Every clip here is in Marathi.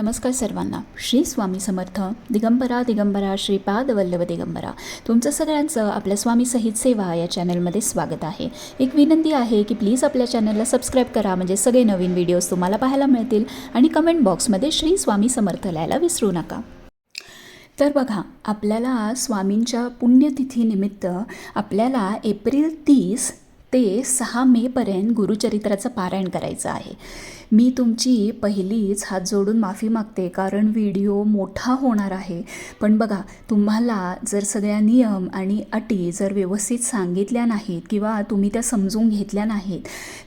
नमस्कार सर्वांना. श्री स्वामी समर्थ. दिगंबरा दिगंबरा श्रीपाद वल्लभ दिगंबरा. तुमचं सगळ्यांचं आपल्या स्वामी सहित सेवा या चॅनलमध्ये स्वागत आहे. एक विनंती आहे की प्लीज आपल्या चॅनलला सबस्क्राईब करा म्हणजे सगळे नवीन व्हिडिओज तुम्हाला पाहायला मिळतील आणि कमेंट बॉक्समध्ये श्री स्वामी समर्थ लिहायला विसरू नका. तर बघा आपल्याला स्वामींच्या पुण्यतिथीनिमित्त आपल्याला एप्रिल तीस ते सहा मेपर्यंत गुरुचरित्राचं पारायण करायचं आहे. मी तुमची पहिलीच हात जोडून माफी मागते कारण व्हिडिओ मोठा होणार आहे. पण बघा तुम्हाला जर सगळ्या नियम आणि अटी जर व्यवस्थित सांगितल्या नाहीत किंवा तुम्ही त्या समजून घेतल्या नाहीत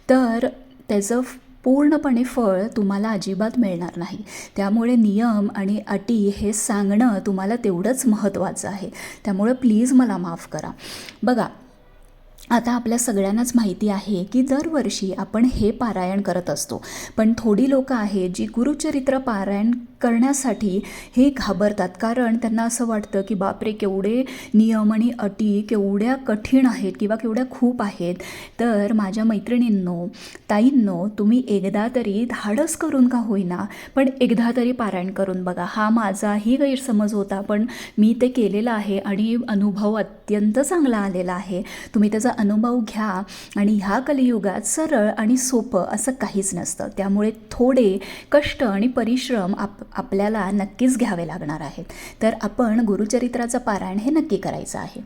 तर त्याचं पूर्णपणे फळ तुम्हाला अजिबात मिळणार नाही. त्यामुळे नियम आणि अटी हे सांगणं तुम्हाला तेवढंच महत्त्वाचं आहे. त्यामुळे प्लीज मला माफ करा. बघा आता आपल्या सगळ्यांनाच माहिती आहे की दरवर्षी आपण हे पारायण करत असतो. पण थोडी लोकं आहेत जी गुरुचरित्र पारायण करण्यासाठी हे घाबरतात. कारण त्यांना असं वाटतं की बापरे केवढे नियम आणि अटी केवढ्या कठीण आहेत किंवा केवढ्या खूप आहेत. तर माझ्या मैत्रिणींनो ताईंनो तुम्ही एकदा तरी धाडस करून का होईना पण एकदा तरी पारायण करून बघा. हा माझाही गैरसमज होता पण मी ते केलेलं आहे आणि अनुभव अत्यंत चांगला आलेला आहे. तुम्ही त्याचा अनुभव घ्या आणि ह्या कलियुगात सरळ आणि सोपं असं काहीच नसतं. त्यामुळे थोडे कष्ट आणि परिश्रम आप आपल्याला नक्कीच घ्यावे लागणार आहेत. तर आपण गुरुचरित्राचं पारायण हे नक्की करायचं आहे.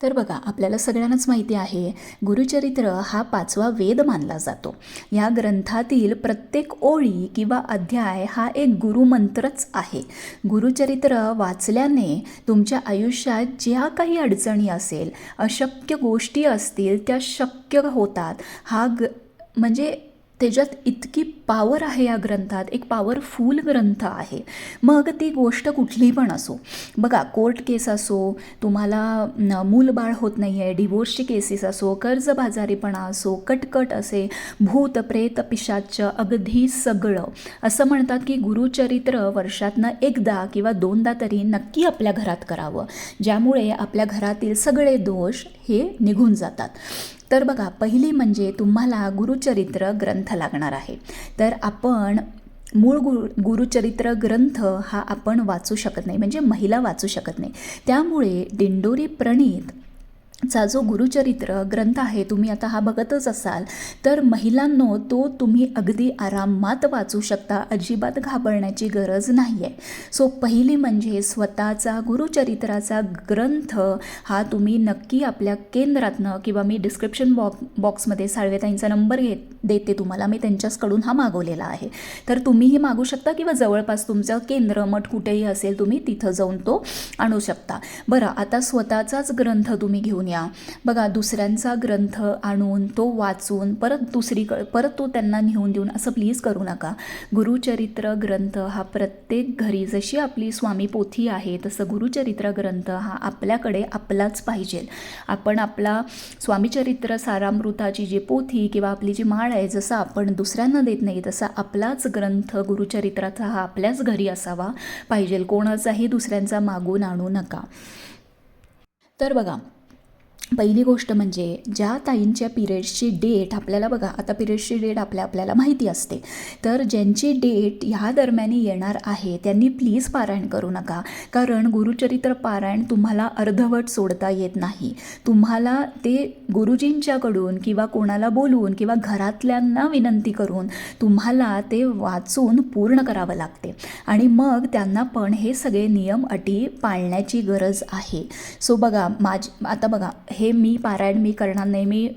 तर बघा आपल्याला सगळ्यांनाच माहिती आहे गुरुचरित्र हा पाचवा वेद मानला जातो. या ग्रंथातील प्रत्येक ओळी किंवा अध्याय हा एक गुरुमंत्रच आहे. गुरुचरित्र वाचल्याने तुमच्या आयुष्यात ज्या काही अडचणी असेल अशक्य गोष्टी असतील त्या शक्य होतात. हा ग म्हणजे त्याच्यात इतकी पावर आहे या ग्रंथात एक पॉवरफुल ग्रंथ आहे. मग ती गोष्ट कुठली पण असो. बघा कोर्ट केस असो तुम्हाला मूलबाळ होत नाही आहे डिवोर्सची केसेस असो कर्जबाजारीपणा असो कटकट असे भूत प्रेत पिशाच अगदी सगळं. असं म्हणतात की गुरुचरित्र वर्षातनं एकदा किंवा दोनदा तरी नक्की आपल्या घरात करावं. ज्यामुळे आपल्या घरातील सगळे दोष हे निघून जातात. तर बघा पहिली म्हणजे तुम्हाला गुरुचरित्र ग्रंथ लागणार आहे. तर आपण मूळ गुरु गुरुचरित्र ग्रंथ हा आपण वाचू शकत नाही म्हणजे महिला वाचू शकत नाही. त्यामुळे दिंडोरी प्रणीत चा जो गुरुचरित्र ग्रंथ आहे तुम्ही आता हा बघतच असाल तर महिलांनो तो तुम्ही अगदी आरामात वाचू शकता. अजिबात घाबरण्याची गरज नाही आहे सो पहिली म्हणजे स्वतःचा गुरुचरित्राचा ग्रंथ हा तुम्ही नक्की आपल्या केंद्रातनं किंवा मी डिस्क्रिप्शन बॉक्स बॉक्समध्ये साळवेताईंचा नंबर घेत देते तुम्हाला. मी त्यांच्याचकडून हा मागवलेला आहे. तर तुम्हीही मागू शकता किंवा जवळपास तुमचं केंद्र मठ कुठेही असेल तुम्ही तिथं जाऊन तो आणू शकता. बरं आता स्वतःचाच ग्रंथ तुम्ही घेऊन या. बघा दुसऱ्यांचा ग्रंथ आणून तो वाचून परत दुसरीकडे परत तो त्यांना नेऊन देऊन असं प्लीज करू नका. गुरुचरित्र ग्रंथ हा प्रत्येक घरी जशी आपली स्वामी पोथी आहे तसं गुरुचरित्र ग्रंथ हा आपल्याकडे आपलाच पाहिजे. आपण आपला स्वामीचरित्र सारामृताची जी पोथी किंवा आपली जी माळ आहे जसं आपण दुसऱ्यांना देत नाही तसा आपलाच ग्रंथ गुरुचरित्राचा हा आपल्याच घरी असावा पाहिजे. कोणाचाही दुसऱ्यांचा मागून आणू नका. तर बघा पहिली गोष्ट म्हणजे ज्या ताईंच्या पिरियड्सची डेट आपल्याला बघा आता पिरियड्सची डेट आपल्या आपल्याला माहिती असते. तर ज्यांची डेट ह्या दरम्यानी येणार आहे त्यांनी प्लीज पारायण करू नका. कारण गुरुचरित्र पारायण तुम्हाला अर्धवट सोडता येत नाही. तुम्हाला ते गुरुजींच्याकडून किंवा कोणाला बोलवून किंवा घरातल्यांना विनंती करून तुम्हाला ते वाचून पूर्ण करावं लागते. आणि मग त्यांना पण हे सगळे नियम अटी पाळण्याची गरज आहे. सो बघा माझ आता बघा हे मी पारायण मी करणार नाही मी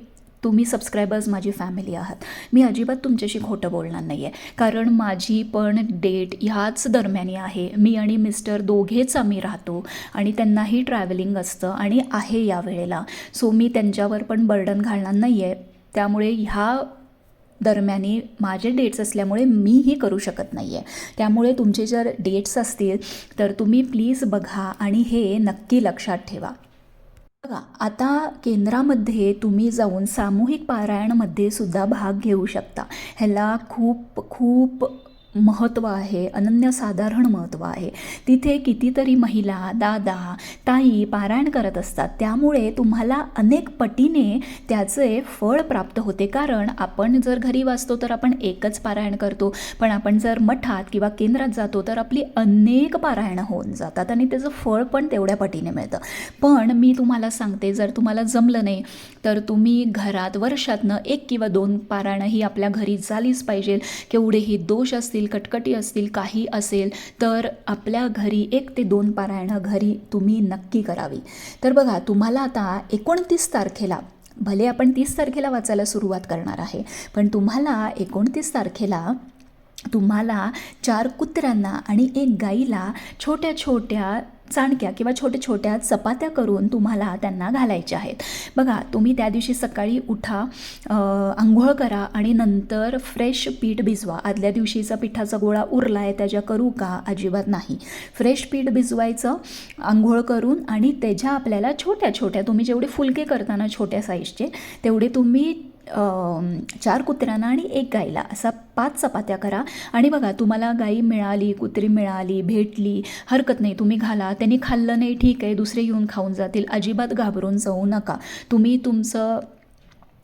तुम्ही सबस्क्रायबर्स माझी फॅमिली आहात. मी अजिबात तुमच्याशी खोटं बोलणार नाही आहे कारण माझी पण डेट ह्याच दरम्यानी आहे. मी आणि मिस्टर दोघेच आम्ही राहतो आणि त्यांनाही ट्रॅव्हलिंग असतं आणि आहे या वेळेला. सो मी त्यांच्यावर पण बर्डन घालणार नाही आहे त्यामुळे ह्या दरम्यानी माझे डेट्स असल्यामुळे मीही करू शकत नाही आहे त्यामुळे तुमचे जर डेट्स असतील तर तुम्ही प्लीज बघा आणि हे नक्की लक्षात ठेवा. बघा आता केंद्रामध्ये तुम्ही जाऊन सामूहिक पारायणमध्ये सुद्धा भाग घेऊ शकता. ह्याला खूप खूप महत्त्व आहे अनन्यसाधारण महत्त्व आहे. तिथे कितीतरी महिला दादा ताई पारायण करत असतात. त्यामुळे तुम्हाला अनेक पटीने त्याचे फळ प्राप्त होते. कारण आपण जर घरी वाचतो तर आपण एकच पारायण करतो. पण आपण जर मठात किंवा केंद्रात जातो तर आपली अनेक पारायणं होऊन जातात आणि त्याचं फळ पण तेवढ्या पटीने मिळतं. पण मी तुम्हाला सांगते जर तुम्हाला जमलं नाही तर तुम्ही घरात वर्षातनं एक किंवा दोन पारायणं ही आपल्या घरी झालीच पाहिजे. केवढेही दोष असतील असतील कटकटी असतील काही असेल तर आपल्या घरी एक ते दोन पारायणं घरी तुम्ही नक्की करावी. तर बघा तुम्हाला आता एकोणतीस तारखेला भले आपण तीस तारखेला वाचायला सुरुवात करणार आहे पण तुम्हाला एकोणतीस तारखेला तुम्हाला चार कुत्र्यांना आणि एक गाईला छोट्या छोट्या चाणक्या किंवा छोट्या छोट्या चपात्या करून तुम्हाला त्यांना घालायच्या आहेत. बघा तुम्ही त्या दिवशी सकाळी उठा आंघोळ करा आणि नंतर फ्रेश पीठ भिजवा. आदल्या दिवशीचा पिठाचा गोळा उरला आहे त्याच्या करू का? अजिबात नाही. फ्रेश पीठ भिजवायचं आंघोळ करून आणि त्याच्या आपल्याला छोट्या छोट्या तुम्ही जेवढे फुलके करताना छोट्या साईजचे तेवढे तुम्ही चार कुत्र्यांना आणि एक गाईला असा पाच चपात्या करा. आणि बघा तुम्हाला गाई मिळाली कुत्री मिळाली भेटली हरकत नाही तुम्ही घाला. त्यांनी खाल्लं नाही ठीक आहे दुसरे येऊन खाऊन जातील. अजिबात घाबरून जाऊ नका. तुम्ही तुमचं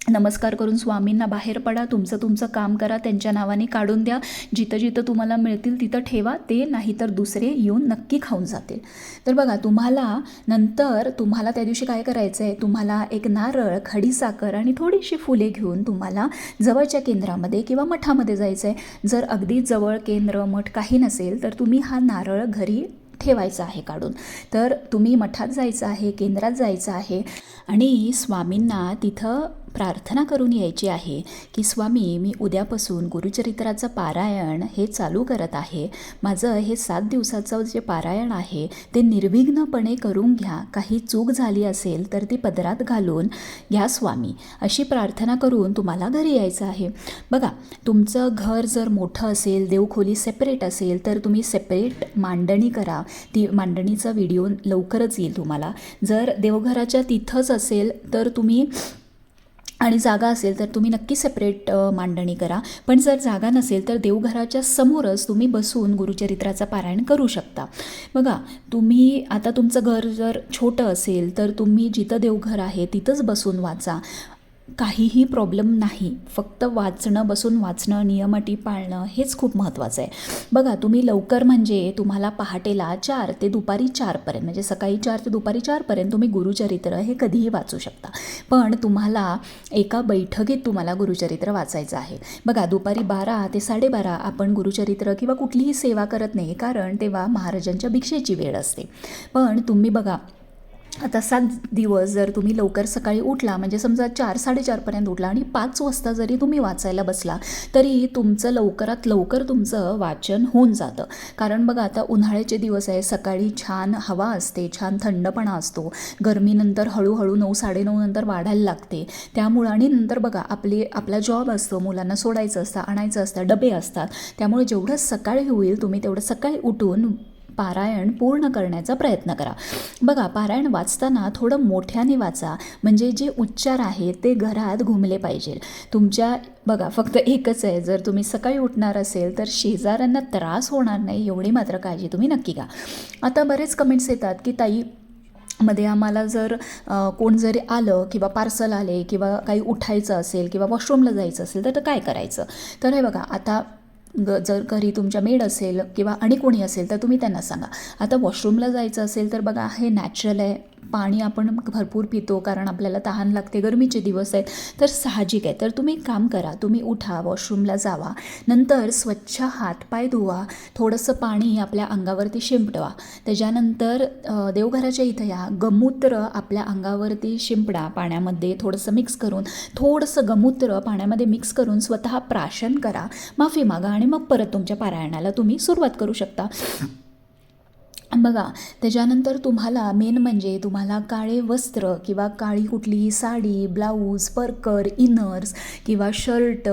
नमस्कार करून स्वामींना बाहेर पडा तुमचं तुमचं काम करा त्यांच्या नावाने काढून द्या. जिथं जिथं तुम्हाला मिळतील तिथं ठेवा ते नाही तर दुसरे येऊन नक्की खाऊन जातील. तर बघा तुम्हाला नंतर तुम्हाला त्या दिवशी काय करायचं आहे तुम्हाला एक नारळ खडीसाखर आणि थोडीशी फुले घेऊन तुम्हाला जवळच्या केंद्रामध्ये किंवा मठामध्ये जायचं आहे जर अगदी जवळ केंद्र मठ काही नसेल तर तुम्ही हा नारळ घरी ठेवायचं आहे काढून. तर तुम्ही मठात जायचं आहे केंद्रात जायचं आहे आणि स्वामींना तिथं प्रार्थना करून यायची आहे की स्वामी मी उद्यापासून गुरुचरित्राचं पारायण हे चालू करत आहे. माझं हे सात दिवसाचं जे पारायण आहे ते निर्विघ्नपणे करून घ्या. काही चूक झाली असेल तर ती पदरात घालून घ्या स्वामी. अशी प्रार्थना करून तुम्हाला घरी यायचं आहे. बघा तुमचं घर जर मोठं असेल देवखोली सेपरेट असेल तर तुम्ही सेपरेट मांडणी करा. ती मांडणीचा व्हिडिओ लवकरच येईल तुम्हाला. जर देवघराच्या तिथंच असेल तर तुम्ही आणि जागा असेल तर तुम्ही नक्की सेपरेट मांडणी करा. पण जर जागा नसेल तर देवघराच्या समोरच तुम्ही बसून गुरुचरित्राचं पारायण करू शकता. बघा तुम्ही आता तुमचं घर जर छोटं असेल तर तुम्ही जिथं देवघर आहे तिथंच बसून वाचा. काहीही प्रॉब्लेम नाही. फक्त वाचणं बसून वाचणं नियम अटी पाळणं हेच खूप महत्त्वाचं आहे. बघा तुम्ही लवकर म्हणजे तुम्हाला पहाटेला चार ते दुपारी चारपर्यंत म्हणजे सकाळी चार ते दुपारी चारपर्यंत तुम्ही गुरुचरित्र हे कधीही वाचू शकता. पण तुम्हाला एका बैठकीत तुम्हाला गुरुचरित्र वाचायचं आहे. बघा दुपारी बारा ते साडेबारा आपण गुरुचरित्र किंवा कुठलीही सेवा करत नाही कारण तेव्हा महाराजांच्या भिक्षेची वेळ असते. पण तुम्ही बघा आता सात दिवस जर तुम्ही लवकर सकाळी उठला म्हणजे समजा चार साडेचारपर्यंत उठला आणि पाच वाजता जरी तुम्ही वाचायला बसला तरी तुमचं लवकरात लवकर तुमचं वाचन होऊन जातं. कारण बघा आता उन्हाळ्याचे दिवस आहे सकाळी छान हवा असते छान थंडपणा असतो गरमीनंतर हळूहळू नऊ साडेनऊ नंतर वाढायला लागते. त्यामुळं आणि नंतर बघा आपली आपला जॉब असतो मुलांना सोडायचं असतं आणायचं असतं डबे असतात. त्यामुळे जेवढं सकाळी होईल तुम्ही तेवढं सकाळी उठून पारायण पूर्ण करण्याचा प्रयत्न करा. बघा पारायण वाचताना थोडं मोठ्याने वाचा. म्हणजे जे उच्चार आहेत ते घरात घुमले पाहिजे तुमच्या बघा फक्त एकच आहे. जर तुम्ही सकाळी उठणार असेल तर शेजाऱ्यांना त्रास होणार नाही एवढी मात्र काळजी तुम्ही नक्की घ्या. आता बरेच कमेंट्स येतात की ताई मध्ये आम्हाला जर कोण जरी आलं किंवा पार्सल आले किंवा काही उठायचं असेल किंवा वॉशरूमला जायचं असेल तर काय करायचं? तर हे बघा आता ग जर घरी तुमच्या मेड असेल किंवा आणि कोणी असेल तर तुम्ही त्यांना सांगा. आता वॉशरूमला जायचं असेल तर बघा हे नॅचरल आहे. पाणी आपण भरपूर पितो कारण आपल्याला तहान लागते गरमीचे दिवस आहेत. तर साहजिक आहे. तर तुम्ही एक काम करा. तुम्ही उठा वॉशरूमला जावा. नंतर स्वच्छ हातपाय धुवा. थोडंसं पाणी आपल्या अंगावरती शिंपडवा. त्याच्यानंतर देवघराच्या इथं या. गमूत्र आपल्या अंगावरती शिंपडा पाण्यामध्ये थोडंसं मिक्स करून थोडंसं गमूत्र पाण्यामध्ये मिक्स करून स्वतः प्राशन करा. माफी मागा आणि मग परत तुमच्या पारायणाला तुम्ही सुरुवात करू शकता. बघा त्याच्यानंतर तुम्हाला मेन म्हणजे तुम्हाला काळे वस्त्र किंवा काळी कुठलीही साडी ब्लाऊज परकर इनर्स किंवा शर्ट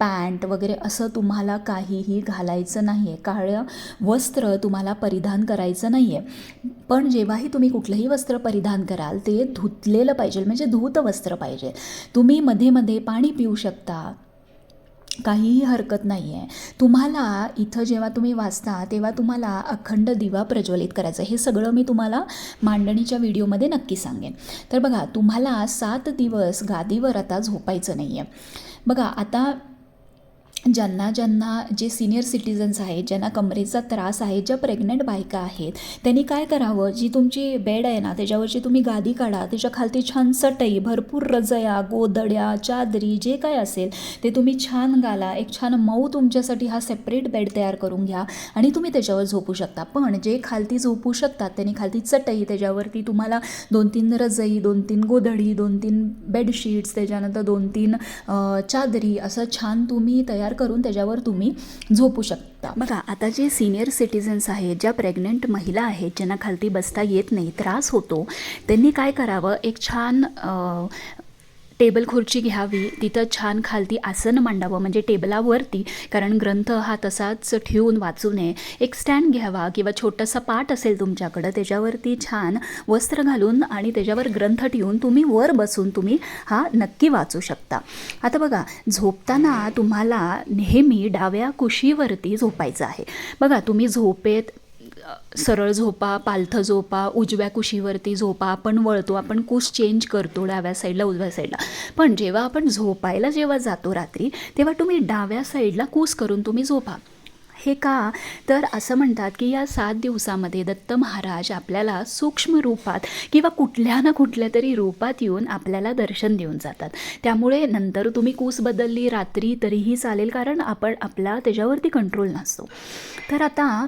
पॅन्ट वगैरे असं तुम्हाला काहीही घालायचं नाही आहे काळं वस्त्र तुम्हाला परिधान करायचं नाही आहे पण जेव्हाही तुम्ही कुठलंही वस्त्र परिधान कराल ते धुतलेलं पाहिजे. म्हणजे धूत वस्त्र पाहिजे. तुम्ही मध्ये मध्ये पाणी पिऊ शकता काहीही हरकत नाही आहे तुम्हाला इथं जेव्हा तुम्ही वाचता तेव्हा तुम्हाला अखंड दिवा प्रज्वलित करायचं हे सगळं मी तुम्हाला मांडणीच्या व्हिडिओमध्ये नक्की सांगेन. तर बघा तुम्हाला सात दिवस गादीवर आता झोपायचं नाही आहे बघा आता ज्यांना ज्यांना जे सिनियर सिटीजन्स आहेत ज्यांना कमरेचा त्रास आहे ज्या प्रेग्नंट बायका आहेत त्यांनी काय करावं? जी तुमची बेड आहे ना त्याच्यावरची तुम्ही गादी काढा त्याच्या खालती छान चटई भरपूर रजया गोदड्या चादरी जे काय असेल ते तुम्ही छान घाला. एक छान मऊ तुमच्यासाठी हा सेपरेट बेड तयार करून घ्या आणि तुम्ही त्याच्यावर झोपू शकता. पण जे खालती झोपू शकतात त्यांनी खालती चटई त्याच्यावरती तुम्हाला दोन तीन रजई दोन तीन गोधडी दोन तीन बेडशीट्स त्याच्यानंतर दोन तीन चादरी असं छान तुम्ही तयार करून त्याच्यावर तुम्ही झोपू शकता. बघा आता जे सिनियर सिटीजन्स आहेत ज्या प्रेग्नंट महिला आहेत ज्यांना खालती बसता येत नाही त्रास होतो त्यांनी काय करावं? एक छान टेबल खुर्ची घ्यावी तिथं छान खालती आसन मांडावं म्हणजे टेबलावरती कारण ग्रंथ हा तसाच ठेवून वाचू नये. एक स्टँड घ्यावा किंवा छोटंसं पाट असेल तुमच्याकडं त्याच्यावरती छान वस्त्र घालून आणि त्याच्यावर ग्रंथ ठेवून तुम्ही वर बसून तुम्ही हा नक्की वाचू शकता. आता बघा झोपताना तुम्हाला नेहमी डाव्या कुशीवरती झोपायचं आहे. बघा तुम्ही झोपेत सरळ झोपा पालथं झोपा उजव्या कुशीवरती झोपा आपण वळतो आपण कुश चेंज करतो डाव्या साईडला उजव्या साईडला पण जेव्हा आपण झोपायला जेव्हा जातो रात्री तेव्हा तुम्ही डाव्या साईडला कूस करून तुम्ही झोपा. हे का? तर असं म्हणतात की या सात दिवसामध्ये दत्त महाराज आपल्याला सूक्ष्म रूपात किंवा कुठल्या ना कुठल्या तरी रूपात येऊन आपल्याला दर्शन देऊन जातात. त्यामुळे नंतर तुम्ही कूस बदलली रात्री तरीही चालेल कारण आपण आपला त्याच्यावरती कंट्रोल नसतो. तर आता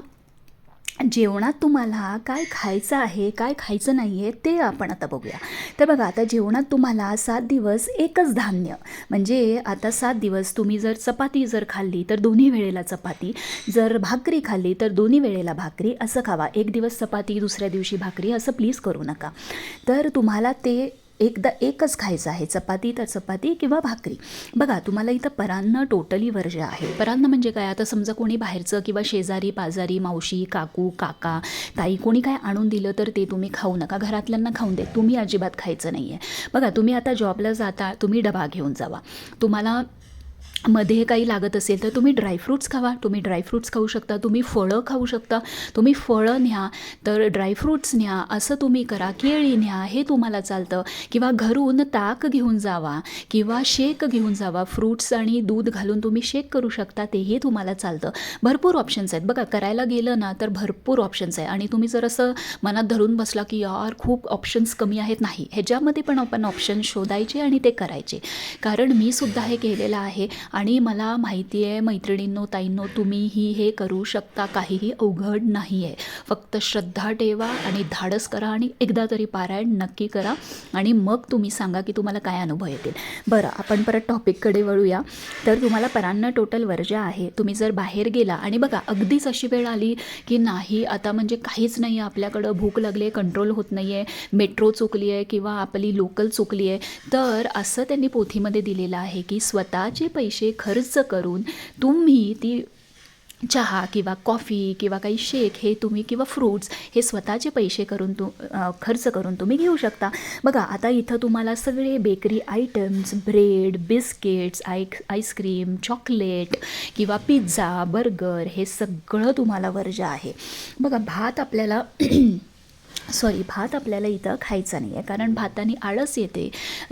जेवणात तुम्हाला काय खायचं आहे काय खायचं नाही आहे ते आपण आता बघूया. तर बघा आता जेवणात तुम्हाला सात दिवस एकच धान्य. म्हणजे आता सात दिवस तुम्ही जर चपाती जर खाल्ली तर दोन्ही वेळेला चपाती. जर भाकरी खाल्ली तर दोन्ही वेळेला भाकरी. असं खावा. एक दिवस चपाती दुसऱ्या दिवशी भाकरी असं प्लीज करू नका. तर तुम्हाला ते एकदा एकच खायचं आहे चपाती तर चपाती किंवा भाकरी. बघा तुम्हाला इथं परान्न टोटली वर्ज आहे. परान्न म्हणजे काय? आता समजा कोणी बाहेरचं किंवा शेजारी पाजारी मावशी काकू काका ताई कोणी काय आणून दिलं तर ते तुम्ही खाऊ नका. घरातल्यांना खाऊन दे तुम्ही अजिबात खायचं नाही आहे बघा तुम्ही आता जॉबला जाता तुम्ही डबा घेऊन जावा. तुम्हाला मध्ये काही लागत असेल तर तुम्ही ड्रायफ्रूट्स खावा. तुम्ही ड्रायफ्रूट्स खाऊ शकता. तुम्ही फळं खाऊ शकता. तुम्ही फळं न्या तर ड्रायफ्रूट्स न्या असं तुम्ही करा. केळी न्या हे तुम्हाला चालतं. किंवा घरून ताक घेऊन जावा किंवा शेक घेऊन जावा. फ्रूट्स आणि दूध घालून तुम्ही शेक करू शकता. तेही तुम्हाला चालतं. भरपूर ऑप्शन्स आहेत. बघा करायला गेलं ना तर भरपूर ऑप्शन्स आहे. आणि तुम्ही जर असं मनात धरून बसला की यार खूप ऑप्शन्स कमी आहेत. नाही. ह्याच्यामध्ये पण आपण ऑप्शन शोधायचे आणि ते करायचे. कारण मी सुद्धा हे केलेलं आहे. आणि मला माहिती आहे मैत्रिणींनो ताईंनो तुम्हीही हे करू शकता काहीही अवघड नाही आहे फक्त श्रद्धा ठेवा आणि धाडस करा आणि एकदा तरी पारायण नक्की करा आणि मग तुम्ही सांगा की तुम्हाला काय अनुभव येतील. बरं आपण परत टॉपिककडे वळूया. तर तुम्हाला परान्न टोटल वर्जा आहे तुम्ही जर बाहेर गेला आणि बघा अगदीच अशी वेळ आली की नाही आता म्हणजे काहीच नाही आहे आपल्याकडं भूक लागली आहे कंट्रोल होत नाही आहे मेट्रो चुकली आहे किंवा आपली लोकल चुकली आहे तर असं त्यांनी पोथीमध्ये दिलेलं आहे की स्वतःचे पैसे खर्च करून तुम्ही ती चहा किंवा कॉफी किंवा काही शेक हे तुम्ही किंवा फ्रूट्स हे स्वतःचे पैसे करून तू खर्च करून तुम्ही घेऊ शकता. बघा आता इथं तुम्हाला सगळे बेकरी आयटम्स ब्रेड बिस्किट्स आय आईस्क्रीम चॉकलेट किंवा पिझ्झा बर्गर हे सगळं तुम्हाला वर्ज आहे. बघा भात आपल्याला सॉरी भात आपल्याला इथं खायचा नाही आहे कारण भाताने आळस येते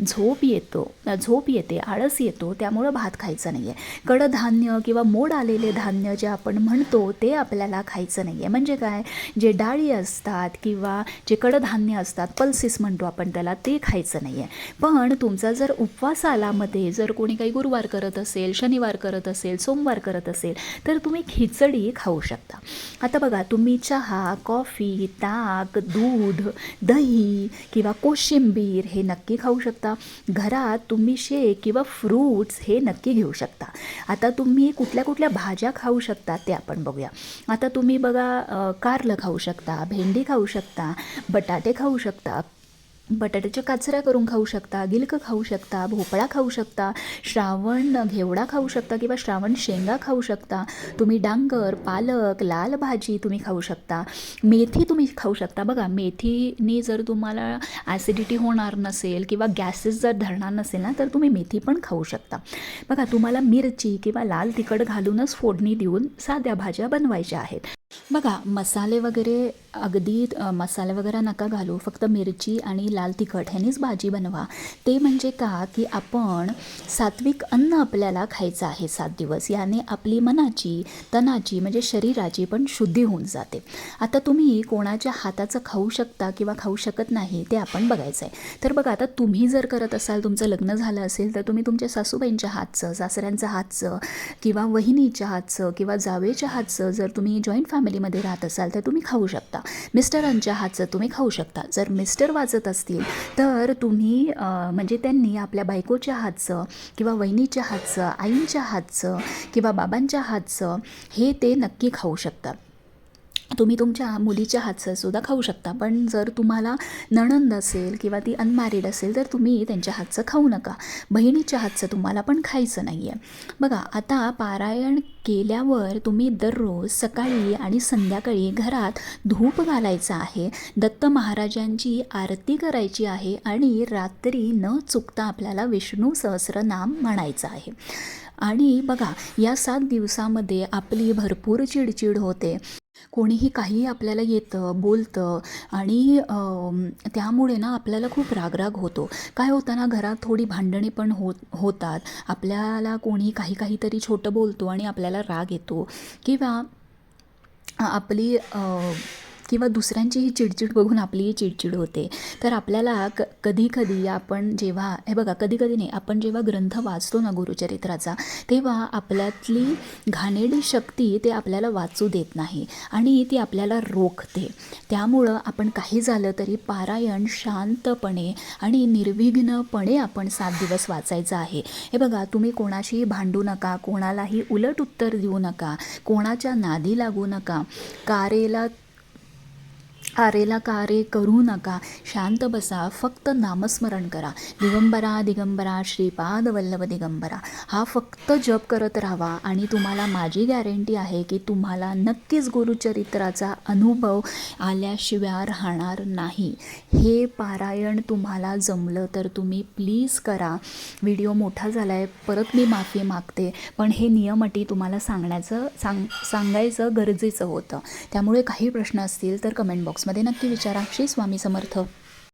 झोप येतो झोप येते आळस येतो त्यामुळं भात खायचा नाही आहे कडधान्य किंवा मोड आलेले धान्य जे आपण म्हणतो ते आपल्याला खायचं नाही आहे म्हणजे काय? जे डाळी असतात किंवा जे कडधान्य असतात पल्सिस म्हणतो आपण त्याला ते खायचं नाही आहे पण तुमचा जर उपवास आलामध्ये जर कोणी काही गुरुवार करत असेल शनिवार करत असेल सोमवार करत असेल तर तुम्ही खिचडी खाऊ शकता. आता बघा तुम्ही चहा कॉफी ताक दूध दूध दही किंवा कोशिंबीर हे नक्की खाऊ शकता. घरात तुम्ही शेक किंवा फ्रूट्स हे नक्की घेऊ शकता. आता तुम्ही कुठल्या कुठल्या भाज्या खाऊ शकता ते आपण बघूया. आता तुम्ही बघा कारलं खाऊ शकता भेंडी खाऊ शकता बटाटे खाऊ शकता बटाट्याच्या काचऱ्या करून खाऊ शकता गिलक खाऊ शकता भोपळा खाऊ शकता श्रावण घेवडा खाऊ शकता किंवा श्रावण शेंगा खाऊ शकता. तुम्ही डांगर पालक लाल भाजी तुम्ही खाऊ शकता. मेथी तुम्ही खाऊ शकता. बघा मेथीने जर तुम्हाला ॲसिडिटी होणार नसेल किंवा गॅसेस जर धरणार नसेल ना तर तुम्ही मेथी पण खाऊ शकता. बघा तुम्हाला मिरची किंवा लाल तिखट घालूनच फोडणी देऊन साध्या भाज्या बनवायच्या आहेत. बघा मसाले वगैरे अगदी मसाले वगैरे नका घालू. फक्त मिरची आणि लाल तिखट ह्यानेच भाजी बनवा. ते म्हणजे का? की आपण सात्विक अन्न आपल्याला खायचं आहे सात दिवस. याने आपली मनाची तनाची म्हणजे शरीराची पण शुद्धी होऊन जाते. आता तुम्ही कोणाच्या हाताचं खाऊ शकता किंवा खाऊ शकत नाही ते आपण बघायचं आहे तर बघा आता तुम्ही जर करत असाल तुमचं लग्न झालं असेल तर तुम्ही तुमच्या सासूबाईंच्या हातचं सासऱ्यांचं हातचं किंवा वहिनीच्या हातचं किंवा जावेच्या हातचं जर तुम्ही जॉईंट फॅमिलीमध्ये राहत असाल तर तुम्ही खाऊ शकता. मिस्टरांच्या हातचं तुम्ही खाऊ शकता. जर मिस्टर वाचत असतील तर तुम्ही म्हणजे त्यांनी आपल्या बायकोच्या हातचं किंवा वहिनीच्या हातचं आईंच्या हातचं किंवा बाबांच्या हातचं हे ते नक्की खाऊ शकता. तुम्ही तुमच्या मुलीच्या हातचंसुद्धा खाऊ शकता पण जर तुम्हाला नणंद असेल किंवा ती अनमॅरिड असेल तर तुम्ही त्यांच्या हातचं खाऊ नका. बहिणीच्या हातचं तुम्हाला पण खायचं नाही आहे बघा आता पारायण केल्यावर तुम्ही दररोज सकाळी आणि संध्याकाळी घरात धूप घालायचं आहे दत्त महाराजांची आरती करायची आहे आणि रात्री न चुकता आपल्याला विष्णू सहस्रनाम म्हणायचं आहे. आणि बघा या सात दिवसामध्ये आपली भरपूर चिडचिड होते. कोणीही काही आपल्याला येतं बोलतं आणि त्यामुळे ना आपल्याला खूप रागराग होतो. काय होतं ना घरात थोडी भांडणे पण होत होतात. आपल्याला कोणी काही काहीतरी छोटं बोलतो आणि आपल्याला राग येतो. किंवा आपली किंवा दुसऱ्यांचीही चिडचिड बघून आपलीही चिडचिड होते. तर आपल्याला क कधी कधी आपण जेव्हा हे बघा कधी कधी नाही आपण जेव्हा ग्रंथ वाचतो ना गुरुचरित्राचा तेव्हा आपल्यातली घाणेरडी शक्ती ते आपल्याला वाचू देत नाही आणि ती आपल्याला रोखते. त्यामुळं आपण काही झालं तरी पारायण शांतपणे आणि निर्विघ्नपणे आपण सात दिवस वाचायचं आहे. हे बघा तुम्ही कोणाशीही भांडू नका कोणालाही उलट उत्तर देऊ नका कोणाच्या नादी लागू नका कारेला आरेला कारे करू नका. शांत बसा. फक्त नामस्मरण करा. दिगंबरा दिगंबरा श्रीपाद वल्लभ दिगंबरा. हा फक्त जप करत राहा आणि तुम्हाला माझी गॅरंटी आहे की तुम्हाला नक्कीच गुरुचरित्राचा अनुभव आल्याशिवाय राहणार नाही. हे पारायण तुम्हाला जमलं तर तुम्ही प्लीज करा. व्हिडिओ मोठा झाला आहे परत मी माफी मागते. पण हे नियम अटी तुम्हाला सांगण्याचं सांग सांगायचं गरजेचं होतं. त्यामुळे काही प्रश्न असतील तर कमेंट बॉक्स मध्ये नक्की विचारा. श्री स्वामी समर्थ.